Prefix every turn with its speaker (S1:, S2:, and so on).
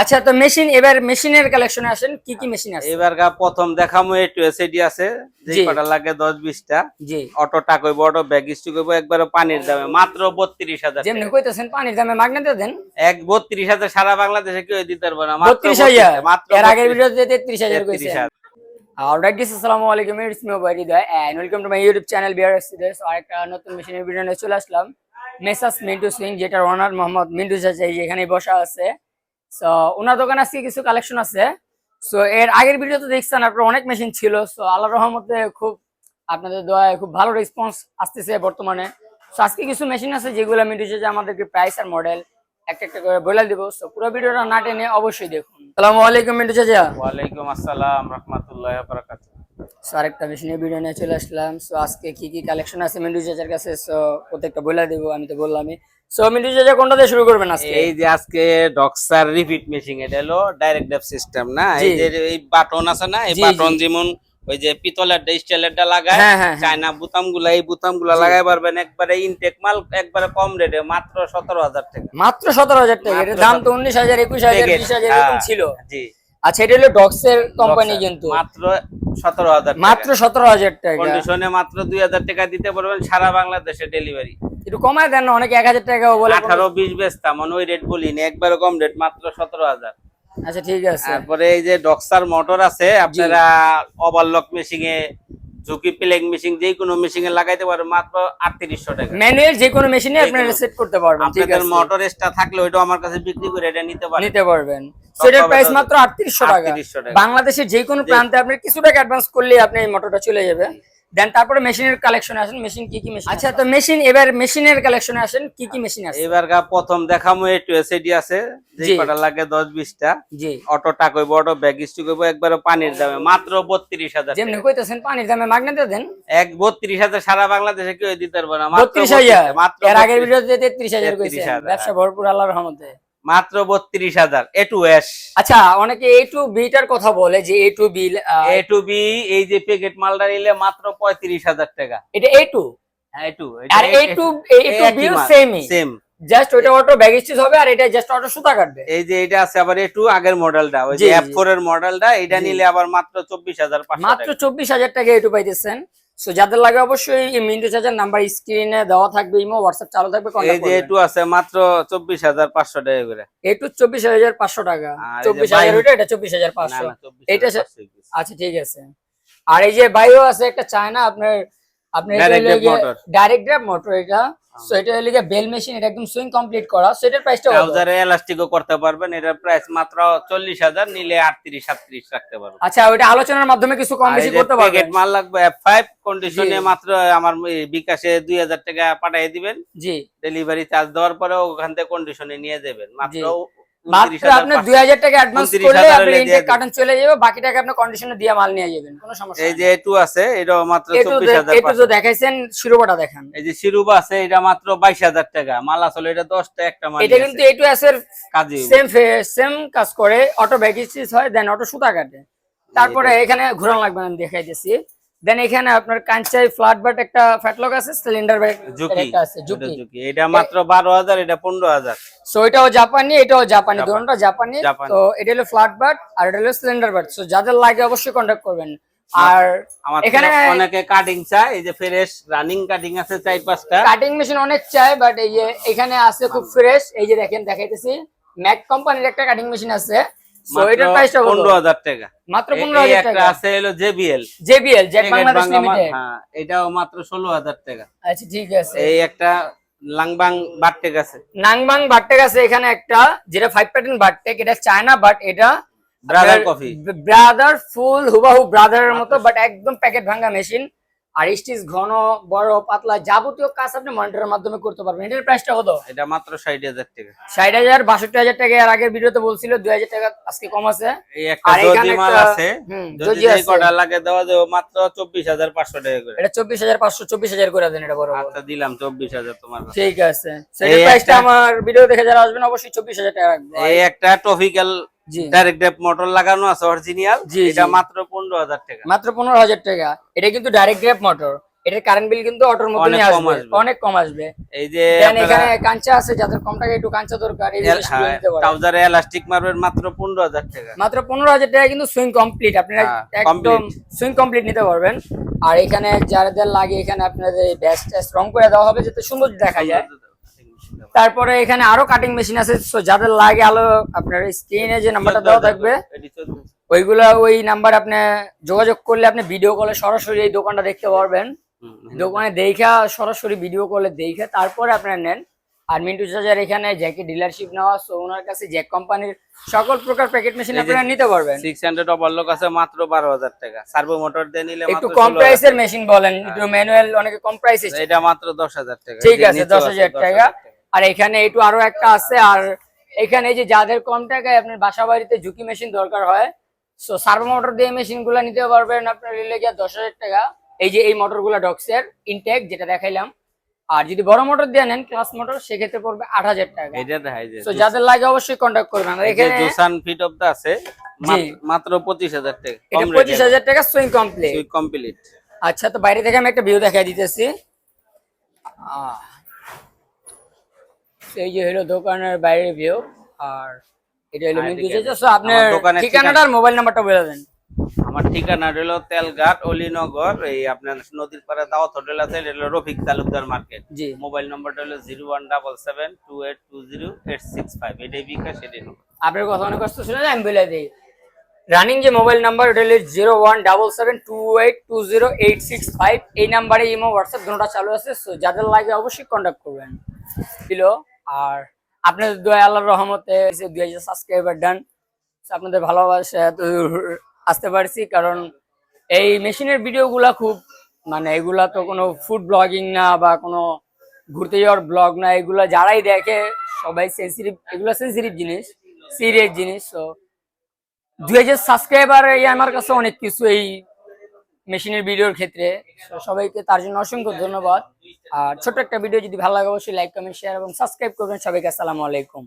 S1: আচ্ছা তো মেশিন এবার মেশিনের কালেকশনে আসেন কি কি মেশিন আছে?
S2: এবার প্রথম দেখামু এই টু এসএডি আছে যে কটা লাগে দশ বিশটা।
S1: জি।
S2: অটো টাক হইব অটো ব্যাগ স্টুক হইব একবারে পানির দামে মাত্র বত্রিশ হাজার
S1: যেমনি কইতেছেন পানির দামে মাগনাতে দেন।
S2: এক বত্রিশ হাজার সারা বাংলাদেশে কেউ দিতে পারব না মাত্র
S1: বত্রিশ হাজার?
S2: 32 মাত্র
S1: এর আগের
S2: 32
S1: ভিডিওতে তেত্রিশ হাজার
S2: 33
S1: কইছে। অলরাইট গাইস আসসালামু আলাইকুম it's me Obaidi the and welcome to my YouTube channel BR এক্সিডেন্স আরেকটা নতুন মেশিনের ভিডিও নিয়ে চলে আসলাম। মেসাস মিন্টু সিং যেটার ওনার মোহাম্মদ মিন্টু চাচা এই এখানে বসা আছে। সো ওনার দোকানে আজকে কিছু কালেকশন আছে। সো এর আগের ভিডিওতে দেখছেন, আপনার অনেক মেশিন ছিল। সো আল্লাহর রহমতে খুব আপনাদের দোয়ায় খুব ভালো রেসপন্স আসতেছে বর্তমানে। সো আজকে কিছু মেশিন আছে যেগুলো মিন্টু যে আমাদেরকে প্রাইস আর মডেল একটা একটা করে বলে দিব। সো পুরো ভিডিওটা না টেনে অবশ্যই দেখুন। আসসালামু আলাইকুম, মিন্টু চাচা।
S2: ওয়ালাইকুম আসসালাম, রহমতুল্লাহ
S1: সো আরেকটা মেশিনের ভিডিও নিয়ে চলে আসলাম। সো আজকে কি কি কালেকশন আছে মিন্টু চাচার কাছে? সো প্রত্যেকটা বলে দেবো আমি তো বললামই। সো মিন্টু চাচা কোনটা দিয়ে শুরু করবেন আজকে?
S2: এই যে আজকে ডক্সার রিপিট মেশিন এটা হলো ডাইরেক্ট ডেপ সিস্টেম না? এই যে এই বাটন আছে না? এই বাটন যেমন ওই যে পিতলের স্টাইলেরটা লাগায়
S1: হ্যাঁ, হ্যাঁ, হ্যাঁ।
S2: চায়না বুতামগুলা এই
S1: বুতামগুলা
S2: লাগাই পারবেন। একবারে ইনটেক মাল একবারে কম রেটে মাত্র সতেরো হাজার টাকা।
S1: মাত্র সতেরো হাজার টাকা। দাম তো উনিশ হাজার একুশ হাজার বিশ হাজার এরকম ছিল।
S2: জি।
S1: আচ্ছা এটা হলো ডক্সের কোম্পানি কিন্তু।
S2: মাত্র সতেরো হাজার
S1: মাত্র সতেরো হাজার টাকা।
S2: কন্ডিশনে মাত্র দুই হাজার টাকা দিতে পারবেন সারা বাংলাদেশে ডেলিভারি
S1: একটু কমায় দেন না অনেকে এক হাজার টাকাও বলে
S2: আঠারো বিশ বেচতাম মানে ওই রেট বলিনি একবার কম রেট মাত্র সতেরো হাজার।
S1: আচ্ছা ঠিক আছে।
S2: তারপরে এই যে ডক্সার মোটর আছে আপনারা ওভারলক মেশিং এ ঝুঁকি প্লেগ মেশিন যে কোনো মেশিনে লাগাইতে পারবেন মাত্র আটত্রিশশো টাকা।
S1: ম্যানুয়াল যে কোনো মেশিনে আপনারা সেট করতে পারবেন ঠিক
S2: আপনাদের মোটর এক্সট্রা থাকলে ওইটা আমার কাছে বিক্রি করে এটা নিতে পারবেন
S1: নিতে পারবেন। সেটার প্রাইস মাত্র আটত্রিশশো টাকা।
S2: 3800 টাকা।
S1: বাংলাদেশের যে কোনো প্রান্তে আপনি কিছু টাকা অ্যাডভান্স করলে আপনি এই মোটরটা চলে যাবে। দেন তারপরে মেশিনের কালেকশনে আসেন মেশিন কি কি মেশিন আচ্ছা তো মেশিন এবার মেশিনের কালেকশনে আসেন কি কি মেশিন আছে?
S2: এবার গা প্রথম দেখামু এই টু এসএডি আছে যে কটা লাগে দশ বিশটা।
S1: জি।
S2: অটো টাক হইব অটো ব্যাগ স্টুক হইব একবারে পানির দামে মাত্র বত্রিশ হাজার
S1: যেমনি কইতেছেন পানির দামে মাগনাতে দেন।
S2: এক বত্রিশ হাজার সারা বাংলাদেশে কেউ দিতে পারবে না মাত্র
S1: বত্রিশ হাজার।
S2: মাত্র
S1: এর আগের
S2: 32
S1: ভিডিওতে তেত্রিশ হাজার কইছে।
S2: 33,000
S1: ব্যবসা ভরপুর আল্লাহর রহমতে।
S2: মাত্র বত্রিশ হাজার এ টু এস
S1: আচ্ছা অনেকে এ টু বিটার কথা বলে যে A to B
S2: A to B এই যে প্যাকেট মালটা নিলে মাত্র পঁয়ত্রিশ হাজার টাকা।
S1: এটা A to
S2: A two
S1: R A to A to B সেমই
S2: সেম
S1: জাস্ট ওটা অটো ব্যাগ স্টিচ হবে আর এটা জাস্ট অটো সুতা কাটবে।
S2: এই যে এটা আছে আবার আগের মডেলটা ওই যে এর মডেলটা এটা নিলে আবার মাত্র চব্বিশ হাজার
S1: মাত্র চব্বিশ হাজার টাকা এটু পাইতেছেন। সো যাদের লাগে অবশ্যই এই মিন্টু চাচার নাম্বার স্ক্রিনে দেওয়া থাকবে ইমো হোয়াটসঅ্যাপ চালু থাকবে
S2: এই যে এটু আছে মাত্র চব্বিশ হাজার পাঁচশো টাকা করে।
S1: এটু চব্বিশ হাজার পাঁচশো টাকা।
S2: আর এই যে
S1: চব্বিশ হাজার
S2: বাইরে-
S1: ওটা এটা এটা
S2: হাজার
S1: সে-
S2: পাঁচশো গেছে।
S1: আচ্ছা ঠিক আছে। আর এই যে বাইও আছে একটা চায়না আপনার আপনার ডাইরেক্ট ড্রাইভ মোটর এটা। সো এটা হলে বেল মেশিন এটা একদম সুইং কমপ্লিট করা। সো এটার প্রাইসটা
S2: ট্রাউজারে এলাস্টিকও করতে পারবেন এটার প্রাইস মাত্র চল্লিশ হাজার নিলে আটত্রিশ সাতত্রিশ রাখতে পারবেন।
S1: আচ্ছা ওটা আলোচনার মাধ্যমে কিছু কম বেশি করতে পারবেন?
S2: প্যাকেট মাল লাগবে এফ ফাইভ কন্ডিশনে মাত্র আমার বিকাশে দুই হাজার টাকা পাঠিয়ে দিবেন।
S1: জি।
S2: ডেলিভারি চার্জ দেওয়ার পরে ওখান থেকে কন্ডিশনে নিয়ে যাবেন। মাত্র
S1: জি।
S2: 29,000
S1: মাত্র আপনি টাকা অ্যাডভান্স
S2: 29,000
S1: করলে আপনি ইনটেক কার্টন চলে যাবে বাকি টাকা আপনি কন্ডিশনে দিয়ে মাল নিয়ে যাবেন কোনো সমস্যা
S2: এই যে এটু আছে মাত্র
S1: তো দেখাইছেন শিরোপাটা দেখান।
S2: এই যে শিরুবা আছে এটা মাত্র বাইশ হাজার টাকা। মাল আসলে এটা একটা মাল
S1: এটা কিন্তু এটু
S2: কাজী
S1: সেম সেম কাজ করে অটো হয় দেন অটো সুতা কাটে। তারপরে এখানে ঘোরান লাগবে না দেখাই দিচ্ছি দেন এখানে আপনার কাঞ্চাই ফ্ল্যাট বাট একটা ফ্যাটলক আছে সিলিন্ডার ব্যাগ একটা আছে ঝুঁকি।
S2: এটা মাত্র বারো হাজার এটা পনেরো হাজার।
S1: সো এটাও জাপানি এটাও জাপানি। দুটোটা জাপানি। তো এটা হলো ফ্ল্যাট বাট আর এটা হলো সিলিন্ডার বাট সো যাদের লাগে অবশ্যই কন্টাক্ট করবেন। আর এখানে
S2: অনেকে কাটিং চায় এই যে ফ্রেশ রানিং কাটিং আছে চার পাঁচটা।
S1: কাটিং মেশিন অনেক চাই বাট এই যে এখানে আছে খুব ফ্রেশ এই যে দেখেন দেখাইতেছি। ম্যাক কোম্পানির একটা কাটিং মেশিন আছে। সো এটার প্রাইসটা
S2: পনেরো হাজার টাকা।
S1: মাত্র টাকা?
S2: আছে হলো JBL.
S1: JBL Jet Bangladesh limited
S2: হ্যাঁ এটাও মাত্র ষোলো হাজার টাকা।
S1: আচ্ছা ঠিক আছে।
S2: এই একটা লাংবাং বাটটেক আছে।
S1: বাটটেক আছে এখানে একটা যেটা ফাইভ প্যাটার্ন বাটটেক এটা চায়না বাট এটা
S2: ব্রাদার কফি
S1: ব্রাদার ফুল হুবাহু ব্রাদারের মতো বাট একদম প্যাকেট ভাঙা মেশিন আর স্টিচ ঘন বড় পাতলা যাবতীয় কাজ আপনি মনিটরের মাধ্যমে করতে পারবেন। এটার প্রাইসটা কত?
S2: এটা মাত্র ষাট হাজার টাকা।
S1: ষাট হাজার বাষট্টি হাজার টাকা এর আগের ভিডিওতে বলছিল দুই হাজার টাকা আজকে কম আছে।
S2: এই একটা যদি মাল আছে। যদি
S1: আছে।
S2: কটা লাগে দেওয়া যাবে মাত্র চব্বিশ হাজার পাঁচশো টাকা করে।
S1: এটা চব্বিশ হাজার পাঁচশো চব্বিশ হাজার করে দেন এটা বড়।
S2: আচ্ছা দিলাম চব্বিশ হাজার তোমার কাছে।
S1: ঠিক আছে।
S2: এই
S1: প্রাইসটা আমার ভিডিও দেখে যারা আসবেন অবশ্যই চব্বিশ হাজার টাকা রাখব।
S2: এই একটা টপিক্যাল ডাইরেক্ট ড্রাইভ মোটর লাগানো আছে অরিজিনাল এটা মাত্র পনেরো হাজার টাকা।
S1: মাত্র এটা কিন্তু ডাইরেক্ট মোটর এটার কারেন্ট বিল কিন্তু অটোর মতনই
S2: কম
S1: আসবে।
S2: আসবে।
S1: অনেক কম আসবে।
S2: এই যে
S1: এখানে আছে যাদের কম টাকা একটু দরকার এই।
S2: ট্রাউজারে এলাস্টিক মারবেন মাত্র পনেরো হাজার টাকা।
S1: মাত্র টাকা কিন্তু সুইং কমপ্লিট আপনারা
S2: হ্যাঁ,
S1: একদম সুইং কমপ্লিট নিতে পারবেন। আর এখানে যাদের লাগে এখানে আপনাদের ব্যাস রং করে দেওয়া হবে যাতে সুন্দর দেখা যায়। তারপরে এখানে আরও কাটিং মেশিন আছে যাদের লাগে আলো আপনার স্ক্রিনে যে নাম্বারটা দেওয়া থাকবে। ওইগুলা ওই নাম্বার আপনি যোগাযোগ করলে আপনি ভিডিও কলে সরাসরি এই দোকানটা দেখতে পারবেন। দোকানে দেখা সরাসরি ভিডিও কলে দেখে তারপরে আপনারা নেন। আর মিন্টু চাচার এখানে জ্যাকের ডিলারশিপ নেওয়া সো ওনার কাছে জ্যাক কোম্পানির সকল প্রকার প্যাকেট মেশিন আপনারা নিতে পারবেন।
S2: 600 ওভারলোক আছে মাত্র 12000 টাকা। সার্ভো মোটর দিয়ে নিলে
S1: একটু কম প্রাইসের মেশিন বলেন একটু ম্যানুয়াল অনেকে কম প্রাইসে
S2: এটা মাত্র 10000 টাকা।
S1: ঠিক আছে দশ হাজার
S2: 10,000
S1: টাকা। আর এখানে একটু আরও একটা আছে আর এখানে যে যাদের কম টাকায় আপনার বাসা বাড়িতে ঝুঁকি মেশিন দরকার হয় সো সার্ভো মোটর দিয়ে মেশিনগুলা নিতে পারবেন আপনার রিলে গিয়ে দশ হাজার টাকা। এই যে এই মোটরগুলা ডক্সের ইনটেক যেটা দেখাইলাম আর যদি বড় মোটর দিয়ে নেন ক্লাস মোটর সেক্ষেত্রে পড়বে আট হাজার টাকা।
S2: এটা দেখাই যে
S1: তো যাদের লাগে অবশ্যই কন্ট্যাক্ট করবেন। আর এখানে
S2: জুসান ফিট অফ দা আছে। মাত্র 25000 টাকা
S1: এটা পঁচিশ হাজার টাকা সুইং কমপ্লিট
S2: কমপ্লিট
S1: আচ্ছা তো বাইরে থেকে আমি একটা ভিউ দেখাই দিতেছি। আহ, এই যে হলো দোকানের বাইরের ভিউ আর এটা হলো মিন্টু
S2: এদিকে
S1: চাচা। আপনার ঠিকানাটা আর মোবাইল নাম্বারটা বলে দেন।
S2: আমার ঠিকানা হলো তেলঘাট অলিনগর এই আপনার নদীর পাড়ে দাওয়াত হোটেল আছে এটা হলো রফিক তালুকদার মার্কেট।
S1: জি।
S2: মোবাইল নম্বরটা হলো zero one double seven two eight two zero eight six five এটাই বিকাশ এটাই
S1: আপনার কথা অনেক কষ্ট শুনে আমি বলে দিই। রানিং যে মোবাইল নাম্বার ওটা হলো zero one double seven two eight two zero eight six five এই নাম্বারে ইমো হোয়াটসঅ্যাপ দুটোটা চালু আছে সো যাদের লাগে অবশ্যই কন্ট্যাক্ট করবেন। ছিল আর আপনাদের দোয়া আল্লাহর রহমতে দুই হাজার সাবস্ক্রাইবার ডান আপনাদের ভালোবাসা এত আসতে পারছি, কারণ এই মেশিনের ভিডিওগুলা খুব মানে এগুলা তো কোনো ফুড ব্লগিং না বা কোনো ঘুরতে যাওয়ার ব্লগ না, এগুলা যারাই দেখে সবাই সেন্সিটিভ এগুলো সেন্সিটিভ জিনিস সিরিয়াস জিনিস তো দুই হাজার সাবস্ক্রাইবার এই আমার কাছে অনেক কিছু, এই মেশিনের ভিডিওর ক্ষেত্রে সবাইকে তার জন্য অসংখ্য ধন্যবাদ। আর ছোট একটা ভিডিও যদি ভালো লাগে, অবশ্যই লাইক কমেন্ট শেয়ার এবং সাবস্ক্রাইব করবেন। সবাইকে আসসালামু আলাইকুম।